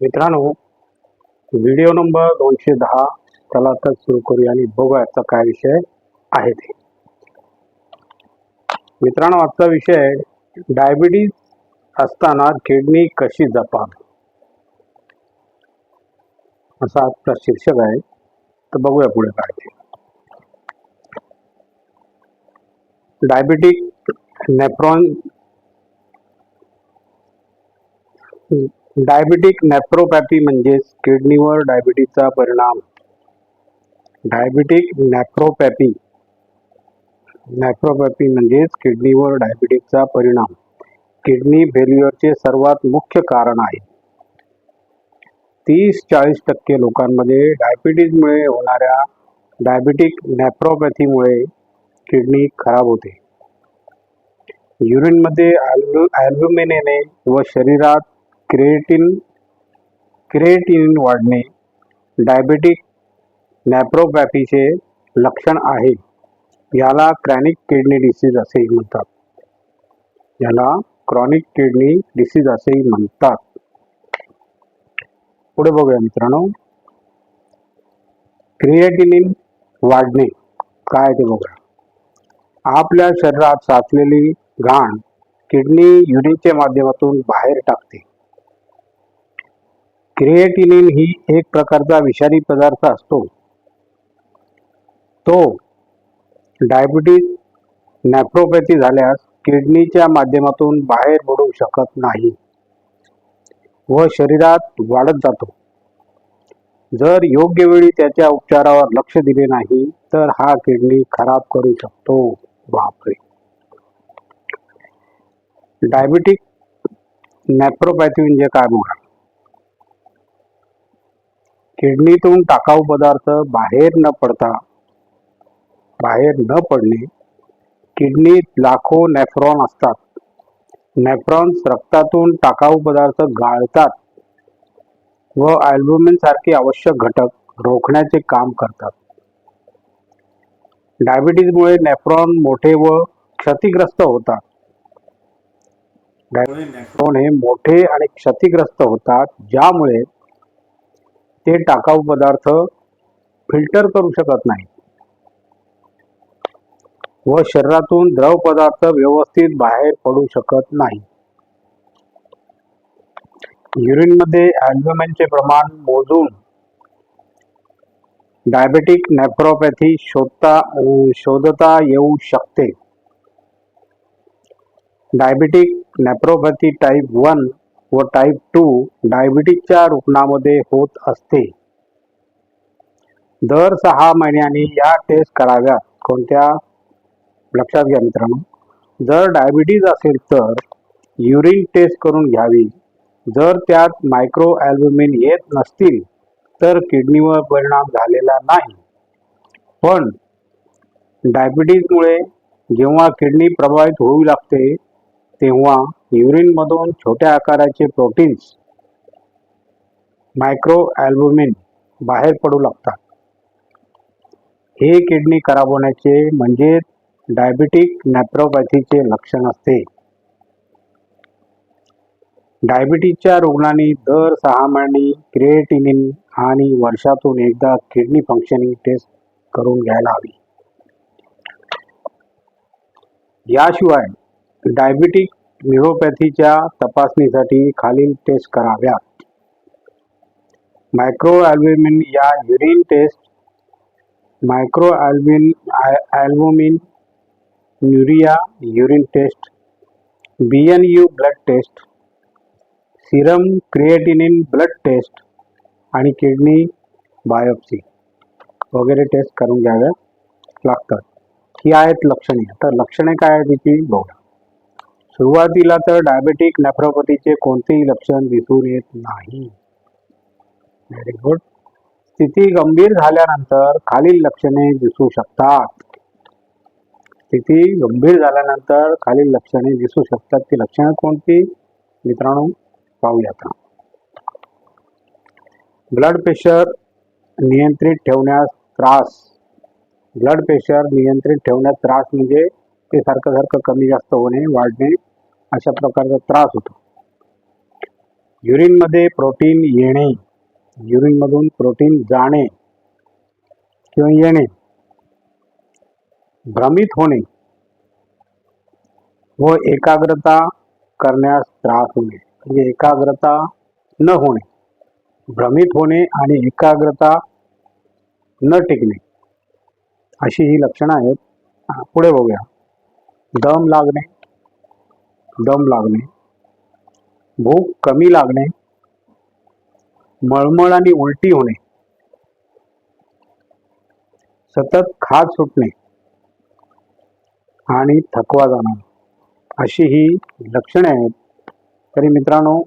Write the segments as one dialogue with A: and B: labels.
A: मित्रांनो video number दोनशे दहा. चला तर सुरू करूया आणि बघूया आजचा काय विषय आहे ते. मित्रांनो आजचा विषय डायबिटीज असताना किडनी कशी जपावी? असा आजचा शीर्षक आहे. तर बघूया पुढे काय ते. डायबिटिक नेफ्रॉन डायबिटिक नॅप्रोपॅथी म्हणजेच किडनीवर डायबिटीसचा परिणाम. डायबिटिक नॅप्रोपॅथी नॅप्रोपॅथी म्हणजेच किडनीवर डायबिटीजचा परिणाम. किडनी फेल्युअरचे सर्वात मुख्य कारण आहे. तीस चाळीस टक्के लोकांमध्ये डायबिटीजमुळे होणाऱ्या डायबिटिक नॅप्रोपॅथीमुळे किडनी खराब होते. युरिनमध्ये ॲल्ब्यु व शरीरात क्रिएटिन क्रिएटिन वाढणे डायबेटिक नॅप्रोपॅथीचे लक्षण आहे. याला क्रॅनिक किडनी डिसीज असेही म्हणतात. याला क्रॉनिक किडनी डिसीज असेही म्हणतात. पुढे बघूया मित्रांनो. क्रिएटिनिन वाढणे. काय ते बघा आपल्या शरीरात साचलेली घाण किडनी युरिनच्या माध्यमातून बाहेर टाकते. क्रिएटिनिन ही एक प्रकारचा विषारी पदार्थ असतो. तो डायबिटीज नॅफ्रोपॅथी झाल्यास किडनीच्या माध्यमातून बाहेर पडू शकत नाही व शरीरात वाढत जातो. जर योग्य वेळी त्याच्या उपचारावर लक्ष दिले नाही तर हा किडनी खराब करू शकतो. बापरे! डायबिटिक नॅफ्रोपॅथी म्हणजे काय बघा? किडनीतून टाकाऊ पदार्थ बाहेर न पडता बाहेर न पडणे किडनीत लाखो नेफ्रॉन असतात. नेफ्रॉन्स रक्तातून टाकाऊ पदार्थ गाळतात व अल्ब्युमिन सारखे आवश्यक घटक रोखण्याचे काम करतात. डायबिटीजमुळे नेफ्रॉन मोठे व क्षतिग्रस्त होतात. नेफ्रॉन हे मोठे आणि क्षतिग्रस्त होतात ज्यामुळे ते टाकाऊ पदार्थ फिल्टर करू शकत नाही. व शरीरातून द्रव पदार्थ व्यवस्थित बाहेर पडू शकत नाही. युरिनमध्ये अल्ब्युमिनचे प्रमाण मोजून डायबेटिक नेफ्रोपॅथी शोधता शोधता येऊ शकते. डायबेटिक नेफ्रोपॅथी टाईप वन व टाईप टू डायबिटीजच्या रुग्णामध्ये होत असते. दर सहा महिन्यांनी या टेस्ट कराव्यात. कोणत्या? लक्षात घ्या मित्रांनो. जर डायबिटीज असेल तर युरिन टेस्ट करून घ्यावी. जर त्यात मायक्रो ॲल्ब्युमिन येत नसतील तर किडनीवर परिणाम झालेला नाही. पण डायबिटीजमुळे जेव्हा किडनी प्रभावित होऊ लागते तेव्हा युरिनमधून छोट्या आकाराचे प्रोटीन्स मायक्रो बाहेर पडू लागतात. हे किडनी खराब होण्याचे म्हणजे डायबिटिक नॅप्रोपॅथीचे लक्षण असते. डायबिटीजच्या रुग्णांनी दर सहा महिने क्रिएटिनिन आणि वर्षातून एकदा किडनी फंक्शनिंग टेस्ट करून घ्यायला हवी. याशिवाय डायबिटिक न्युरोपॅथीच्या तपासणीसाठी खालील टेस्ट कराव्यात. मायक्रो ॲल्ब्युमिन या urine test micro ॲल्बिन albuminuria urine test B N U blood test serum creatinine blood test आणि किडनी बायोप्सी वगैरे टेस्ट करून घ्याव्या लागतात. ही आहेत लक्षणे. तर लक्षणे काय आहेत तिची? बघा सुरुवातीला तर डायबेटिक नॅफ्रोपॅथीचे कोणतेही लक्षण दिसून येत नाही. व्हेरी गुड स्थिती गंभीर झाल्यानंतर खालील लक्षणे दिसू शकतात. स्थिती गंभीर झाल्यानंतर खालील लक्षणे दिसू शकतात. ती लक्षणं कोणती? मित्रांनो पाहूयात. ब्लड प्रेशर नियंत्रित ठेवण्यास त्रास. ब्लड प्रेशर नियंत्रित ठेवण्यात त्रास म्हणजे ते सारखं सारखं कमी जास्त होणे वाढणे अशा प्रकारचा त्रास होतो. युरिनमध्ये प्रोटीन येणे युरिनमधून प्रोटीन जाणे किंवा येणे भ्रमित होणे व एकाग्रता करण्यास त्रास होणे म्हणजे एकाग्रता न होणे भ्रमित होणे आणि एकाग्रता न टिकणे अशी ही लक्षणं आहेत. पुढे बघूया. दम लागणे दम लागणे भूक कमी लागणे मळमळ आणि उलटी होणे सतत खाज सुटणे आणि थकवा जाणं अशी ही लक्षणे आहेत. तरी मित्रांनो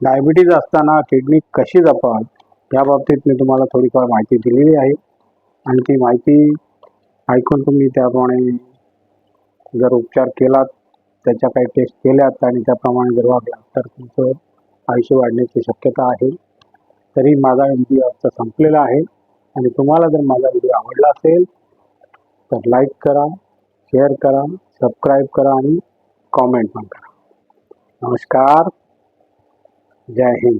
A: डायबिटीज असताना किडनी कशी जपाल या बाबतीत मी तुम्हाला थोडीफार माहिती दिलेली आहे. आणि ती माहिती ऐकून तुम्ही त्याप्रमाणे जर उपचार केलात त्याच्या काही टेस्ट केल्यात आणि त्याप्रमाणे जर वागला तर तुमचं आयुष्य वाढण्याची शक्यता आहे. तरी माझा व्हिडिओ आजचा संपलेला आहे. आणि तुम्हाला जर माझा व्हिडिओ आवडला असेल तर लाईक करा शेअर करा सबस्क्राईब करा आणि कॉमेंट पण करा. नमस्कार. जय हिंद.